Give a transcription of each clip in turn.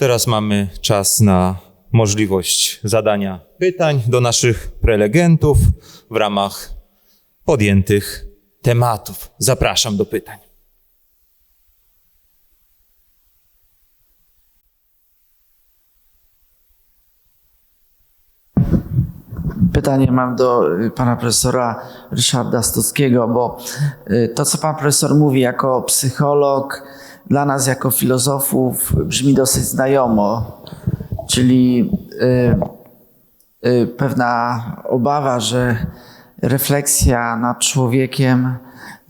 teraz mamy czas na możliwość zadania pytań do naszych prelegentów w ramach podjętych tematów. Zapraszam do pytań. Pytanie mam do y, pana profesora Ryszarda Stockiego, bo y, to, co pan profesor mówi jako psycholog, dla nas jako filozofów brzmi dosyć znajomo, czyli y, y, pewna obawa, że refleksja nad człowiekiem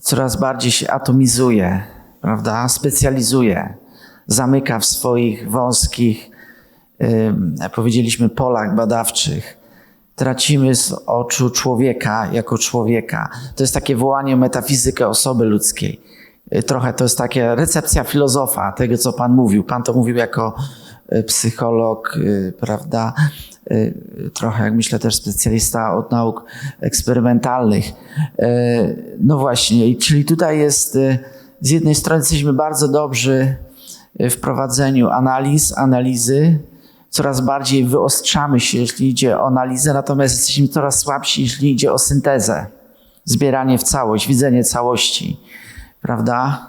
coraz bardziej się atomizuje, prawda? Specjalizuje, zamyka w swoich wąskich, y, powiedzieliśmy, polach badawczych tracimy z oczu człowieka jako człowieka. To jest takie wołanie metafizykę osoby ludzkiej. Y, Trochę to jest taka recepcja filozofa tego, co Pan mówił. Pan to mówił jako y, psycholog, y, prawda? Trochę, jak myślę, też specjalista od nauk eksperymentalnych. No właśnie, czyli tutaj jest, z jednej strony jesteśmy bardzo dobrzy w prowadzeniu analiz, analizy, coraz bardziej wyostrzamy się, jeśli idzie o analizę, natomiast jesteśmy coraz słabsi, jeśli idzie o syntezę, zbieranie w całość, widzenie całości, prawda?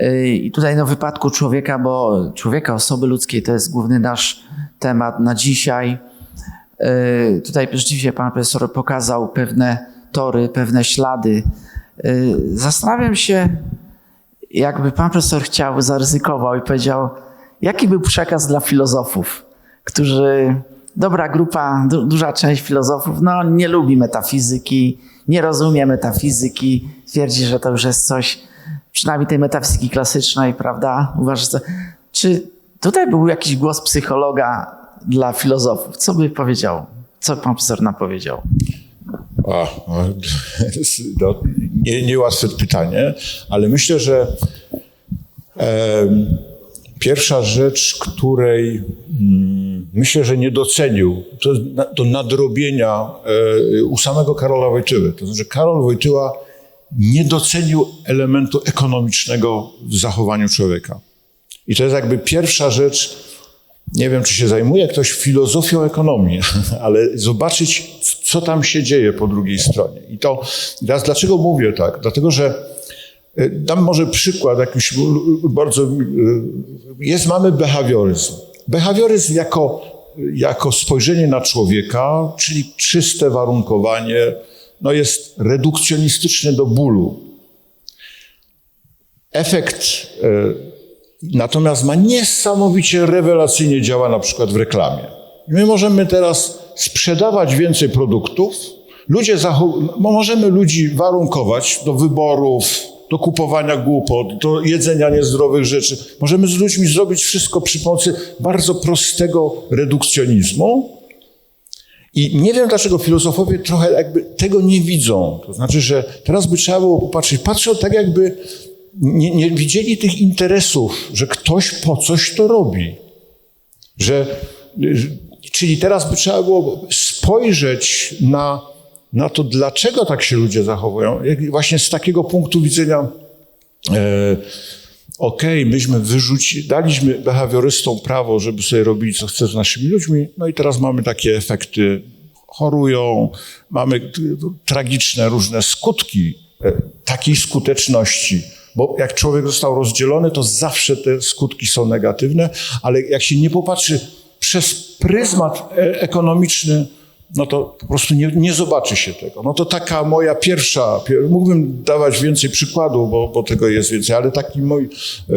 Yy, I tutaj no, w wypadku człowieka, bo człowieka, osoby ludzkiej to jest główny nasz temat na dzisiaj. Yy, Tutaj rzeczywiście pan profesor pokazał pewne tory, pewne ślady. Yy, Zastanawiam się, jakby pan profesor chciał, zaryzykował i powiedział, jaki był przekaz dla filozofów, którzy, dobra grupa, du, duża część filozofów, no nie lubi metafizyki, nie rozumie metafizyki, twierdzi, że to już jest coś, przynajmniej tej metafizyki klasycznej, prawda? Uważa, że... Czy tutaj był jakiś głos psychologa dla filozofów? Co by powiedział? Co pan profesor nam powiedział? A, no, nie, niełatwe pytanie, ale myślę, że em, pierwsza rzecz, której mm, myślę, że nie docenił, to do nadrobienia e, u samego Karola Wojtyły. To znaczy Karol Wojtyła nie docenił elementu ekonomicznego w zachowaniu człowieka. I to jest jakby pierwsza rzecz, nie wiem, czy się zajmuje ktoś filozofią ekonomii, ale zobaczyć, co tam się dzieje po drugiej stronie. I to teraz dlaczego mówię tak? Dlatego, że y, dam może przykład jakiś y, bardzo. y, Jest, mamy behawioryzm. Behawioryzm jako, jako spojrzenie na człowieka, czyli czyste warunkowanie, no jest redukcjonistyczny do bólu. Efekt e, natomiast ma niesamowicie rewelacyjnie działa na przykład w reklamie. My możemy teraz sprzedawać więcej produktów, ludzie możemy ludzi warunkować do wyborów, do kupowania głupot, do jedzenia niezdrowych rzeczy. Możemy z ludźmi zrobić wszystko przy pomocy bardzo prostego redukcjonizmu, i nie wiem, dlaczego filozofowie trochę jakby tego nie widzą. To znaczy, że teraz by trzeba było popatrzeć. Patrzą tak, jakby nie, nie widzieli tych interesów, że ktoś po coś to robi. Że, y, czyli teraz by trzeba było spojrzeć na, na to, dlaczego tak się ludzie zachowują. Jak właśnie z takiego punktu widzenia, e, okej, myśmy wyrzucili, daliśmy behawiorystom prawo, żeby sobie robili, co chce z naszymi ludźmi, no i teraz mamy takie efekty, chorują, mamy tragiczne różne skutki e, takiej skuteczności, bo jak człowiek został rozdzielony, to zawsze te skutki są negatywne, ale jak się nie popatrzy przez pryzmat e, ekonomiczny, no to po prostu nie, nie zobaczy się tego. No to taka moja pierwsza, pier- mógłbym dawać więcej przykładów, bo, bo tego jest więcej, ale taki mój e,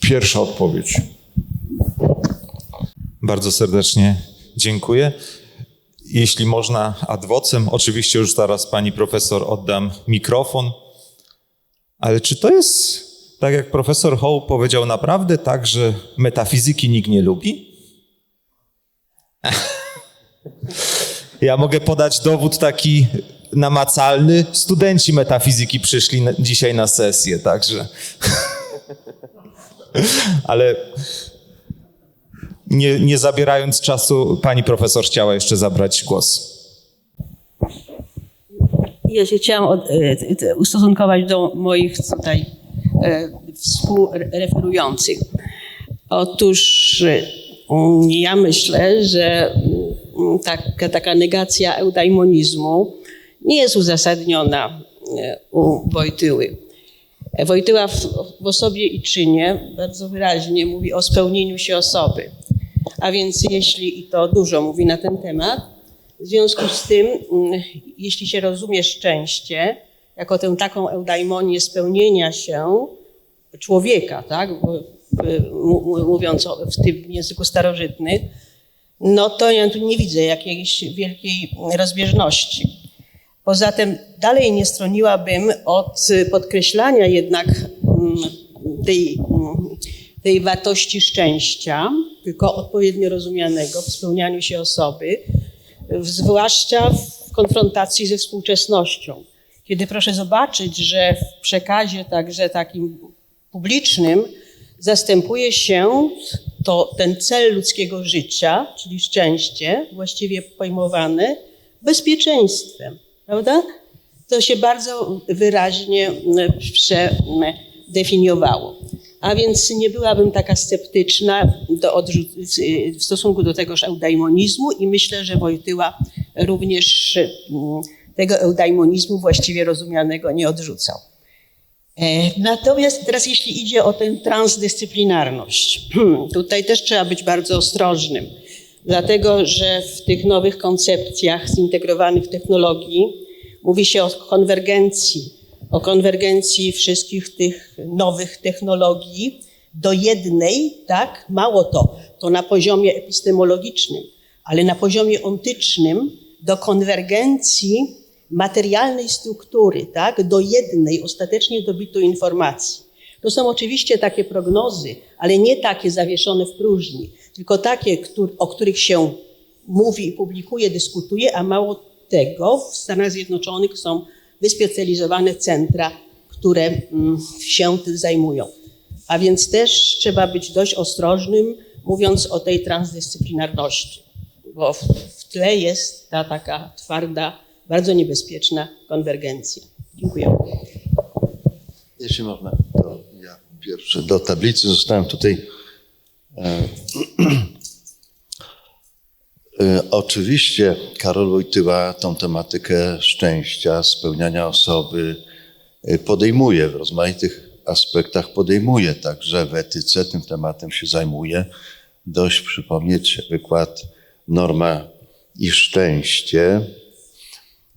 pierwsza odpowiedź. Bardzo serdecznie dziękuję. Jeśli można ad vocem, oczywiście już zaraz pani profesor oddam mikrofon. Ale czy to jest, tak jak profesor Hołb powiedział, naprawdę tak, że metafizyki nikt nie lubi? Ja mogę podać dowód taki namacalny. Studenci metafizyki przyszli na, dzisiaj na sesję, także. Ale nie, nie zabierając czasu, pani profesor chciała jeszcze zabrać głos. Ja się chciałam od, e, ustosunkować do moich tutaj e, współreferujących. Otóż mm, ja myślę, że taka, taka negacja eudaimonizmu nie jest uzasadniona e, u Wojtyły. Wojtyła w, w osobie i czynie bardzo wyraźnie mówi o spełnieniu się osoby. A więc jeśli, i to dużo mówi na ten temat, w związku z tym, mm, jeśli się rozumie szczęście jako tę taką eudaimonię spełnienia się człowieka, tak, m- mówiąc w tym języku starożytnym, no to ja tu nie widzę jakiejś wielkiej rozbieżności. Poza tym dalej nie stroniłabym od podkreślania jednak mm, tej, mm, tej wartości szczęścia, tylko odpowiednio rozumianego w spełnianiu się osoby, zwłaszcza w konfrontacji ze współczesnością. Kiedy proszę zobaczyć, że w przekazie także takim publicznym zastępuje się to ten cel ludzkiego życia, czyli szczęście, właściwie pojmowane bezpieczeństwem, prawda? To się bardzo wyraźnie mm, przedefiniowało. A więc nie byłabym taka sceptyczna do w stosunku do tegoż eudaimonizmu i myślę, że Wojtyła również mm, tego eudaimonizmu właściwie rozumianego nie odrzucał. E, Natomiast teraz jeśli idzie o tę transdyscyplinarność, tutaj też trzeba być bardzo ostrożnym, dlatego że w tych nowych koncepcjach zintegrowanych technologii mówi się o konwergencji, o konwergencji wszystkich tych nowych technologii do jednej, tak? Mało to, to na poziomie epistemologicznym, ale na poziomie ontycznym do konwergencji materialnej struktury, tak, do jednej ostatecznie dobytu informacji. To są oczywiście takie prognozy, ale nie takie zawieszone w próżni, tylko takie, o których się mówi, publikuje, dyskutuje, a mało tego, w Stanach Zjednoczonych są wyspecjalizowane centra, które mm, się tym zajmują. A więc też trzeba być dość ostrożnym, mówiąc o tej transdyscyplinarności, bo w tle jest ta taka twarda, bardzo niebezpieczna konwergencja. Dziękuję. Jeśli można, to ja pierwszy do tablicy zostałem tutaj. E, e, oczywiście Karol Wojtyła tą tematykę szczęścia, spełniania osoby e, podejmuje w rozmaitych aspektach podejmuje, także w etyce tym tematem się zajmuje. Dość przypomnieć wykład Norma i szczęście.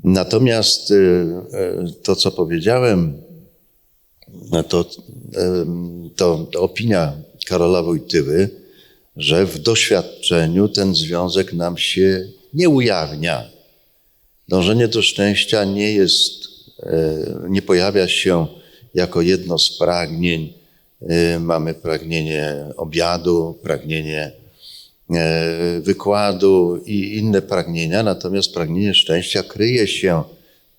Natomiast y, y, to, co powiedziałem, no to, em, to opinia Karola Wojtyły, że w doświadczeniu ten związek nam się nie ujawnia. Dążenie do szczęścia nie jest, nie pojawia się jako jedno z pragnień. Mamy pragnienie obiadu, pragnienie wykładu i inne pragnienia, natomiast pragnienie szczęścia kryje się,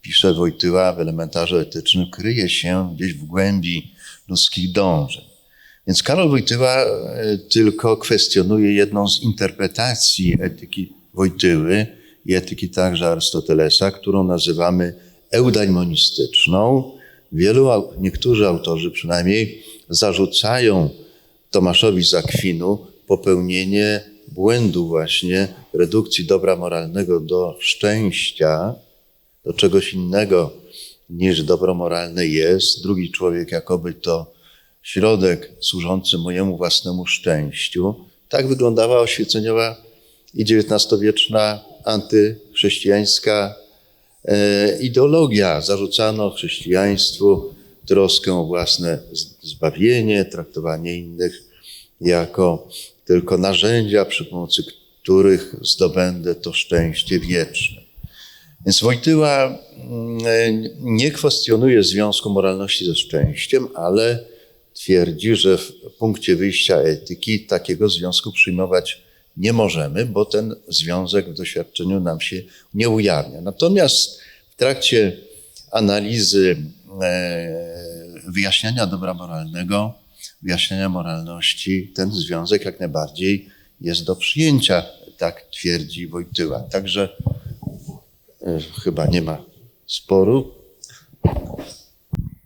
pisze Wojtyła w elementarzu etycznym, kryje się gdzieś w głębi ludzkich dążeń. Więc Karol Wojtyła e, tylko kwestionuje jedną z interpretacji etyki Wojtyły i etyki także Arystotelesa, którą nazywamy eudaimonistyczną. Wielu, niektórzy autorzy przynajmniej zarzucają Tomaszowi z Akwinu popełnienie błędu właśnie redukcji dobra moralnego do szczęścia, do czegoś innego niż dobro moralne jest. Drugi człowiek jakoby to środek służący mojemu własnemu szczęściu. Tak wyglądała oświeceniowa i XIX-wieczna antychrześcijańska e, ideologia. Zarzucano chrześcijaństwu troskę o własne zbawienie, traktowanie innych jako tylko narzędzia, przy pomocy których zdobędę to szczęście wieczne. Więc Wojtyła mm, nie kwestionuje związku moralności ze szczęściem, ale twierdzi, że w punkcie wyjścia etyki takiego związku przyjmować nie możemy, bo ten związek w doświadczeniu nam się nie ujawnia. Natomiast w trakcie analizy e, wyjaśniania dobra moralnego, wyjaśnienia moralności, ten związek jak najbardziej jest do przyjęcia, tak twierdzi Wojtyła. Także e, chyba nie ma sporu.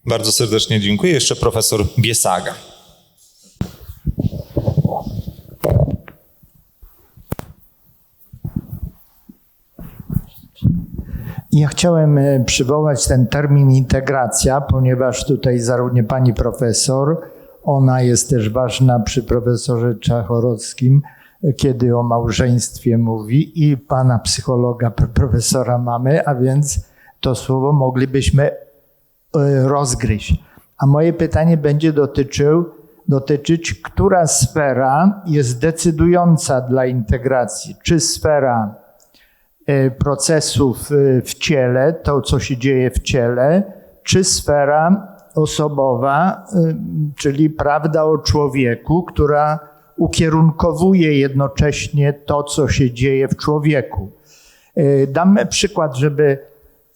Bardzo serdecznie dziękuję. Jeszcze profesor Biesaga. Ja chciałem e, przywołać ten termin integracja, ponieważ tutaj zarówno pani profesor, ona jest też ważna przy profesorze Czachorowskim, kiedy o małżeństwie mówi, i pana psychologa, profesora mamy, a więc to słowo moglibyśmy e, rozgryźć. A moje pytanie będzie dotyczył, dotyczyć, która sfera jest decydująca dla integracji? Czy sfera e, procesów e, w ciele, to co się dzieje w ciele, czy sfera osobowa, e, czyli prawda o człowieku, która ukierunkowuje jednocześnie to, co się dzieje w człowieku. E, Dam przykład, żeby,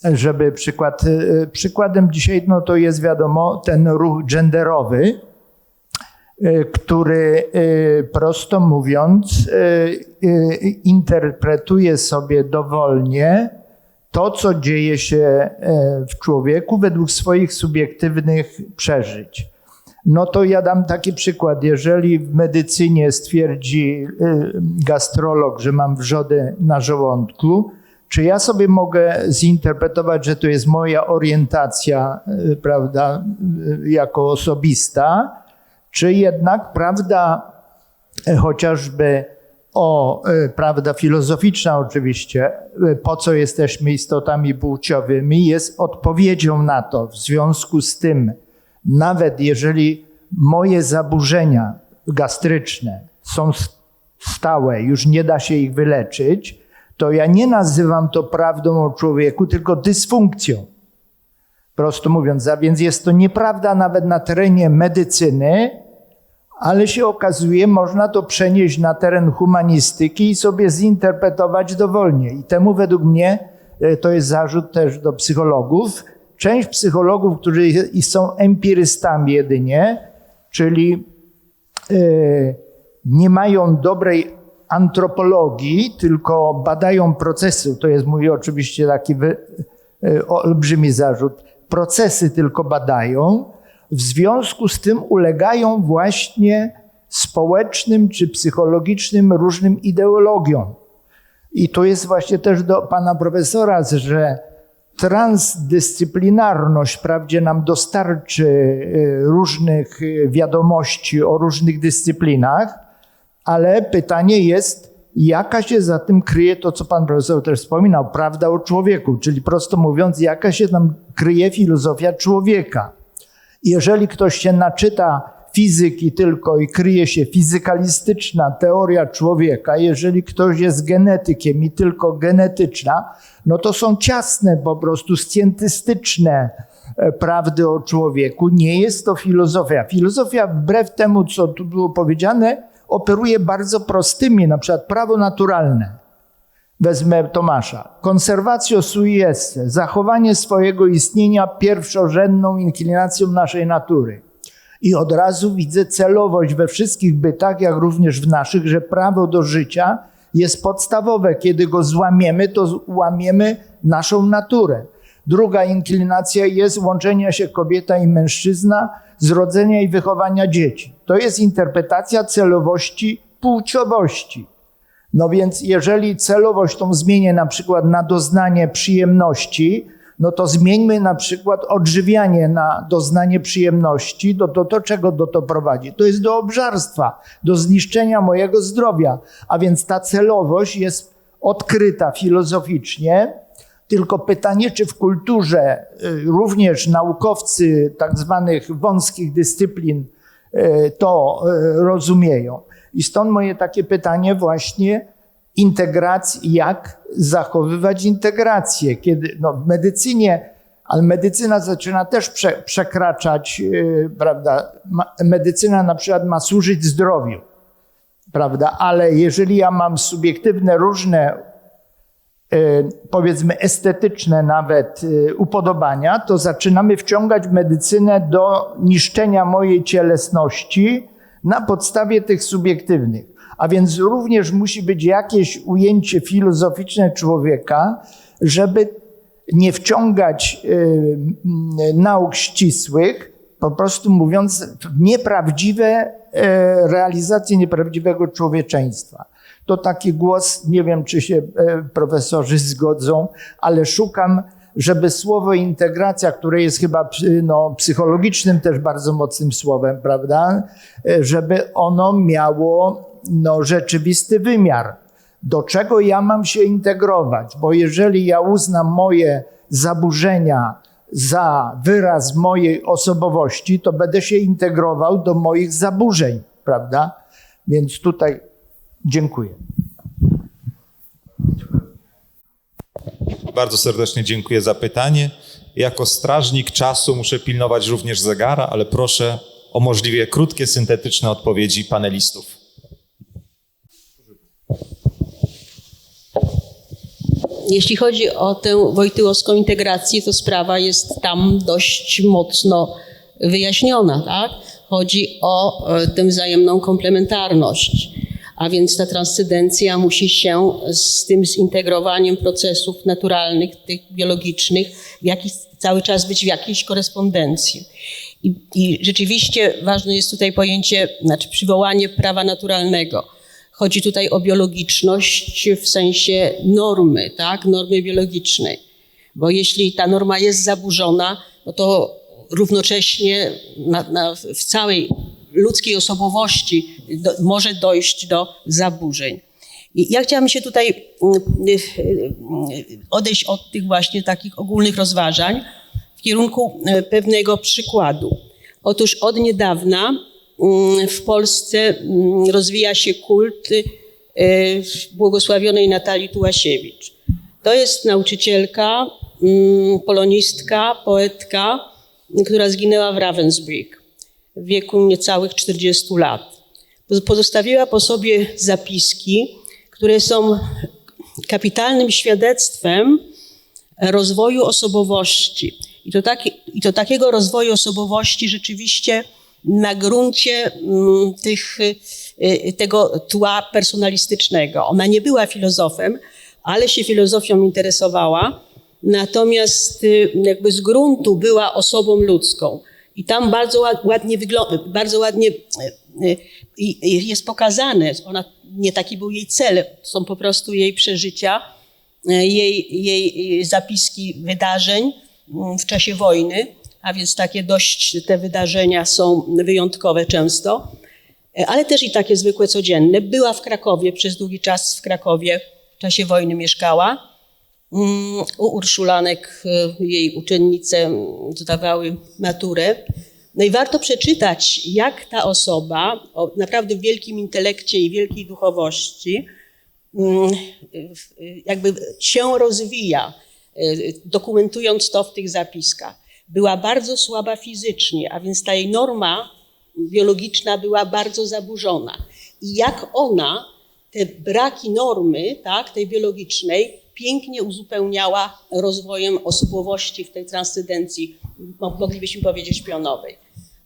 żeby przykład, e, przykładem dzisiaj no to jest wiadomo ten ruch genderowy, który prosto mówiąc interpretuje sobie dowolnie to, co dzieje się e, w człowieku według swoich subiektywnych przeżyć. No to ja dam taki przykład. Jeżeli w medycynie stwierdzi y, gastrolog, że mam wrzodę na żołądku, czy ja sobie mogę zinterpretować, że to jest moja orientacja, y, prawda, jako osobista, czy jednak prawda e, chociażby o, e, prawda filozoficzna oczywiście, e, po co jesteśmy istotami płciowymi, jest odpowiedzią na to. W związku z tym, nawet jeżeli moje zaburzenia gastryczne są stałe, już nie da się ich wyleczyć, to ja nie nazywam to prawdą o człowieku, tylko dysfunkcją. Prosto mówiąc, a więc jest to nieprawda nawet na terenie medycyny, ale się okazuje, można to przenieść na teren humanistyki i sobie zinterpretować dowolnie. I temu według mnie e, to jest zarzut też do psychologów. Część psychologów, którzy są empirystami jedynie, czyli e, nie mają dobrej antropologii, tylko badają procesy. To jest mój oczywiście taki e, olbrzymi zarzut. Procesy tylko badają, w związku z tym ulegają właśnie społecznym czy psychologicznym różnym ideologiom. I to jest właśnie też do pana profesora, że transdyscyplinarność wprawdzie nam dostarczy y, różnych y, wiadomości o różnych dyscyplinach, ale pytanie jest, jaka się za tym kryje to, co pan profesor też wspominał, prawda o człowieku, czyli prosto mówiąc, jaka się tam kryje filozofia człowieka. Jeżeli ktoś się naczyta fizyki tylko i kryje się fizykalistyczna teoria człowieka, jeżeli ktoś jest genetykiem i tylko genetyczna, no to są ciasne, po prostu scjentystyczne e, prawdy o człowieku. Nie jest to filozofia. Filozofia, wbrew temu, co tu było powiedziane, operuje bardzo prostymi, na przykład prawo naturalne. Wezmę Tomasza. Conservatio sui esse, zachowanie swojego istnienia pierwszorzędną inklinacją naszej natury. I od razu widzę celowość we wszystkich bytach, jak również w naszych, że prawo do życia jest podstawowe. Kiedy go złamiemy, to łamiemy naszą naturę. Druga inklinacja jest łączenia się kobieta i mężczyzna, zrodzenia i wychowania dzieci. To jest interpretacja celowości płciowości. No więc jeżeli celowość tą zmienię na przykład na doznanie przyjemności, no to zmieńmy na przykład odżywianie na doznanie przyjemności, do, do, do czego do to prowadzi? To jest do obżarstwa, do zniszczenia mojego zdrowia. A więc ta celowość jest odkryta filozoficznie, tylko pytanie, czy w kulturze y, również naukowcy tak zwanych wąskich dyscyplin to y, rozumieją. I stąd moje takie pytanie właśnie integracji, jak zachowywać integrację, kiedy no, w medycynie, ale medycyna zaczyna też prze, przekraczać, yy, prawda, ma, medycyna na przykład ma służyć zdrowiu, prawda, ale jeżeli ja mam subiektywne różne powiedzmy estetyczne nawet yy, upodobania, to zaczynamy wciągać medycynę do niszczenia mojej cielesności na podstawie tych subiektywnych. A więc również musi być jakieś ujęcie filozoficzne człowieka, żeby nie wciągać y, nauk ścisłych, po prostu mówiąc, w nieprawdziwe y, realizacje nieprawdziwego człowieczeństwa. To taki głos, nie wiem czy się e, profesorzy zgodzą, ale szukam, żeby słowo integracja, które jest chyba no, psychologicznym też bardzo mocnym słowem, prawda, E, żeby ono miało no, rzeczywisty wymiar. Do czego ja mam się integrować? Bo jeżeli ja uznam moje zaburzenia za wyraz mojej osobowości, to będę się integrował do moich zaburzeń, prawda? Więc tutaj dziękuję. Bardzo serdecznie dziękuję za pytanie. Jako strażnik czasu muszę pilnować również zegara, ale proszę o możliwie krótkie, syntetyczne odpowiedzi panelistów. Jeśli chodzi o tę wojtyłowską integrację, to sprawa jest tam dość mocno wyjaśniona. Tak? Chodzi o e, tę wzajemną komplementarność, a więc ta transcendencja musi się z tym zintegrowaniem procesów naturalnych, tych biologicznych, jakiś, cały czas być w jakiejś korespondencji. I, I rzeczywiście ważne jest tutaj pojęcie, znaczy przywołanie prawa naturalnego. Chodzi tutaj o biologiczność w sensie normy, tak? normy biologicznej. Bo jeśli ta norma jest zaburzona, no to równocześnie na, na, w całej ludzkiej osobowości do, może dojść do zaburzeń. I ja chciałam się tutaj mm, y, y, odejść od tych właśnie takich ogólnych rozważań w kierunku e, pewnego przykładu. Otóż od niedawna mm, w Polsce mm, rozwija się kult błogosławionej Natalii Tułasiewicz. To jest nauczycielka, polonistka, poetka, która zginęła w Ravensbrück w wieku niecałych 40 lat. Pozostawiła po sobie zapiski, które są kapitalnym świadectwem rozwoju osobowości. I to, taki, I to takiego rozwoju osobowości rzeczywiście na gruncie mm, tych, y, y, tego tła personalistycznego. Ona nie była filozofem, ale się filozofią interesowała, natomiast y, jakby z gruntu była osobą ludzką. I tam bardzo ład- ładnie wygląda, bardzo ładnie y, i- jest pokazane, ona, nie taki był jej cel, są po prostu jej przeżycia, y, jej, jej zapiski wydarzeń mm, w czasie wojny, a więc takie dość te wydarzenia są wyjątkowe często, ale też i takie zwykłe, codzienne. Była w Krakowie, przez długi czas w Krakowie w czasie wojny mieszkała. Mm, U Urszulanek y, jej uczennice zdawały maturę. No i warto przeczytać, jak ta osoba o naprawdę wielkim intelekcie i wielkiej duchowości mm, y, jakby się rozwija, y, dokumentując to w tych zapiskach. Była bardzo słaba fizycznie, a więc ta jej norma biologiczna była bardzo zaburzona. I jak ona te braki normy, tak, tej biologicznej, pięknie uzupełniała rozwojem osobowości w tej transcendencji, mo- moglibyśmy powiedzieć, pionowej.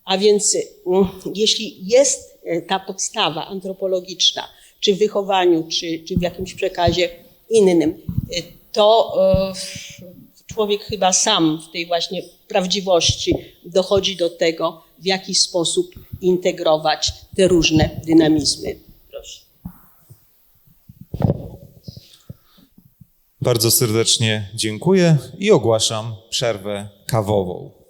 A więc mm, jeśli jest e, ta podstawa antropologiczna, czy w wychowaniu, czy, czy w jakimś przekazie innym, e, to e, człowiek chyba sam w tej właśnie prawdziwości dochodzi do tego, w jaki sposób integrować te różne dynamizmy. Proszę. Bardzo serdecznie dziękuję i ogłaszam przerwę kawową.